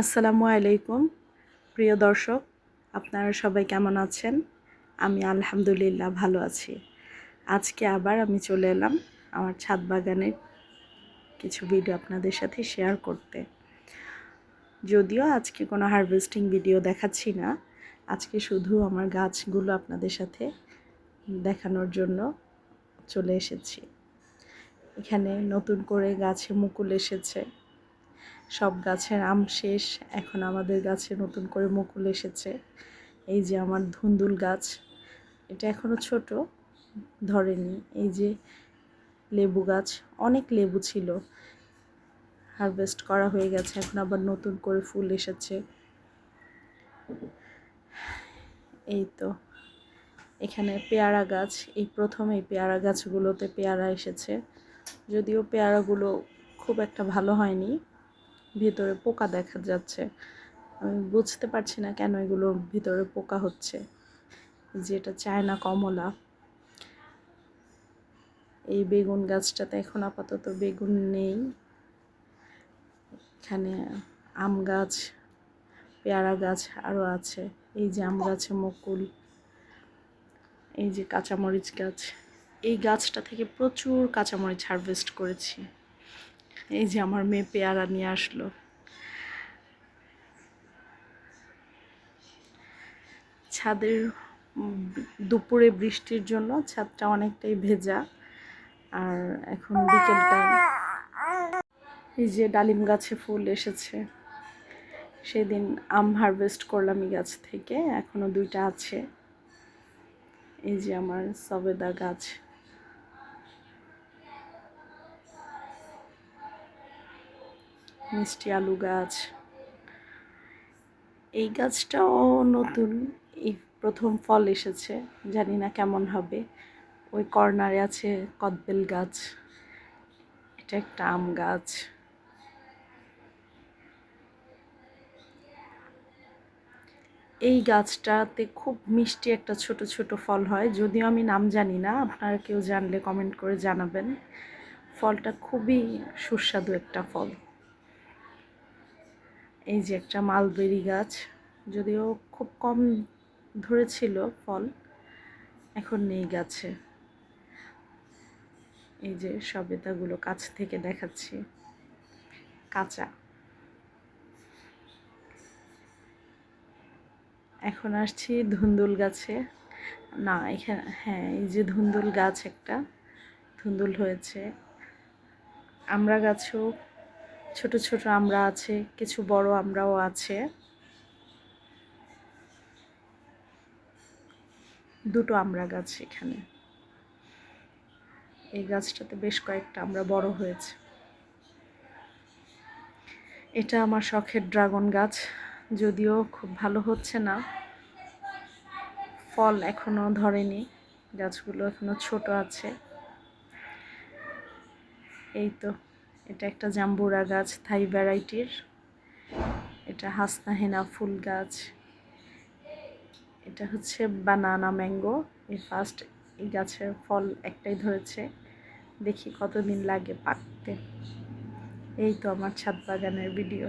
আসসালামু আলাইকুম। প্রিয় দর্শক, আপনারা সবাই কেমন আছেন? আমি আলহামদুলিল্লাহ ভালো আছি। আজকে আবার আমি চলে এলাম আমার ছাদ বাগানের কিছু ভিডিও আপনাদের সাথে শেয়ার করতে। যদিও আজকে কোনো হারভেস্টিং ভিডিও দেখাচ্ছি না, আজকে শুধু আমার গাছগুলো আপনাদের সাথে দেখানোর জন্য চলে এসেছি। এখানে নতুন করে গাছে মুকুল এসেছে। সব গাছের আম শেষ। এখন আমাদের গাছে নতুন করে মুকুল এসেছে। এই যে আমার ধুন্দুল গাছ, এটা এখনও ছোট, ধরেনি। এই যে লেবু গাছ, অনেক লেবু ছিল। হারভেস্ট করা হয়ে গেছে, এখন আবার নতুন করে ফুল এসেছে। এই তো, এখানে পেয়ারা গাছ, এই প্রথম এই পেয়ারা গাছগুলোতে পেয়ারা এসেছে। যদিও পেয়ারাগুলো খুব একটা ভালো হয়নি ভিতরে পোকা দেখা যাচ্ছে। আমি বুঝতে পারছি না কেন এগুলো ভিতরে পোকা হচ্ছে। যেটা চায়না কমলা। এই বেগুন গাছটাতে এখন আপাতত বেগুন নেই। এখানে আম গাছ, পেয়ারা গাছ আরও আছে। এই যে আম গাছে মুকুল, এই যে কাঁচামরিচ গাছ। এই গাছটা থেকে প্রচুর কাঁচামরিচ হারভেস্ট করেছি। এই যে আমার মেয়ে পেয়ারা নিয়ে আসলো। ছাদের দুপুরে বৃষ্টির জন্য ছাদটা অনেকটাই ভেজা। আর এখন বিকেল টাইম এই যে ডালিম গাছে ফুল এসেছে। সেদিন আম হারভেস্ট করলাম এই গাছ থেকে, এখনও দুইটা আছে। এই যে আমার সবেদা গাছ। মিষ্টি আলু গাছ। এই গাছটাও নতুন, এই প্রথম ফল এসেছে, জানি না কেমন হবে। ওই কর্নারে আছে কদবেল গাছ, এটা একটা আম গাছ। এই গাছটাতে খুব মিষ্টি একটা ছোট ছোট ফল হয়, যদিও আমি নাম জানি না, আপনারা কেউ জানলে কমেন্ট করে জানাবেন। ফলটা খুবই সুস্বাদু একটা ফল। এই যে একটা মালবেরি গাছ, যদিও খুব কম ধরেছিল ফল, এখন নেই গাছে। এই যে সবেতাগুলো কাছ থেকে দেখাচ্ছি। কাঁচা। এখন আসছি ধুন্দুল গাছে। না, এখানে হ্যাঁ এই যে ধুন্দুল গাছ একটা, ধুন্দুল হয়েছে। আমরা গাছও ছোট ছোট আমরা আছে, কিছু বড় আমরাও আছে। দুটো আমরা গাছ এখানে। এই গাছটাতে বেশ কয়েকটা আমরা বড় হয়েছে। এটা আমার শখের ড্রাগন গাছ, যদিও খুব ভালো হচ্ছে না। ফল এখনও ধরেনি, গাছগুলো এখনও ছোট আছে। এই তো। এটা একটা জাম্বুরা গাছ, থাই ভ্যারাইটির। এটা হাসনা হেনা ফুল গাছ। এটা হচ্ছে বানানা ম্যাঙ্গো। এই ফার্স্ট এই গাছের ফল একটাই ধরেছে। দেখি কতদিন লাগে পাকতে। এই তো আমার ছাদ বাগানের ভিডিও